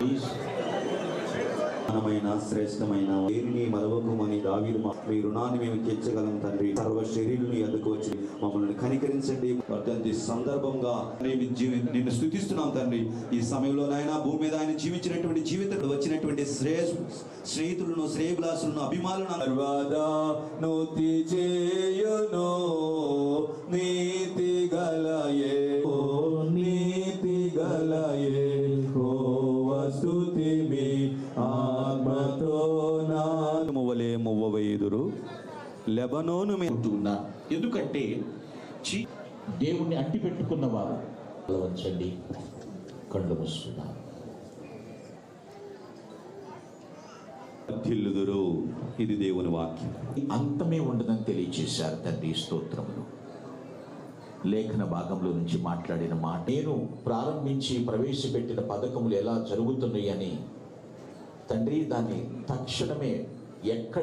Isso. ఘనమైన శ్రేష్టమైన దేనిని మరవకమని దావీదు మీ రుణాన్ని మేము తీర్చగలం తండ్రి. సర్వ శరీరుని ఎందుకు వచ్చి మమ్మల్ని కనికరించండి. వర్ధంతి సందర్భంగా నిన్ను స్థుతిస్తున్నాం తండ్రి. ఈ సమయంలో నాయన భూమి మీద ఆయన జీవించినటువంటి జీవితంలో వచ్చినటువంటి శ్రేయ స్నేహితులను శ్రేయగులాసులను అభిమానులను నీ లెబనోను ఉన్నారు ఎందుకంటే దేవుణ్ణి అంటి పెట్టుకున్న వారు వంచండి కళ్ళు వర్ధిల్లుదురు ఇది దేవుని వాక్యం. అంతమే ఉండదని తెలియచేశారు తండ్రి స్తోత్రములు. లేఖన భాగంలో నుంచి మాట్లాడిన మాట నేను ప్రారంభించి ప్రవేశపెట్టిన పథకములు ఎలా జరుగుతున్నాయి అని తండ్రి దాన్ని తక్షణమే ఎక్కడ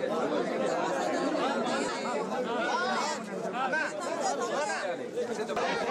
Ana, Ana.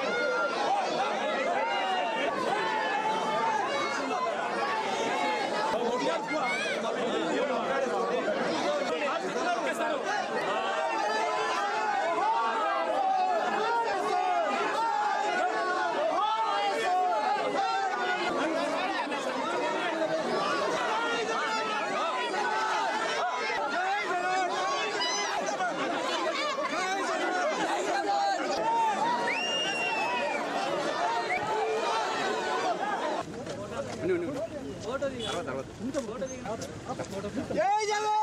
జవాన్!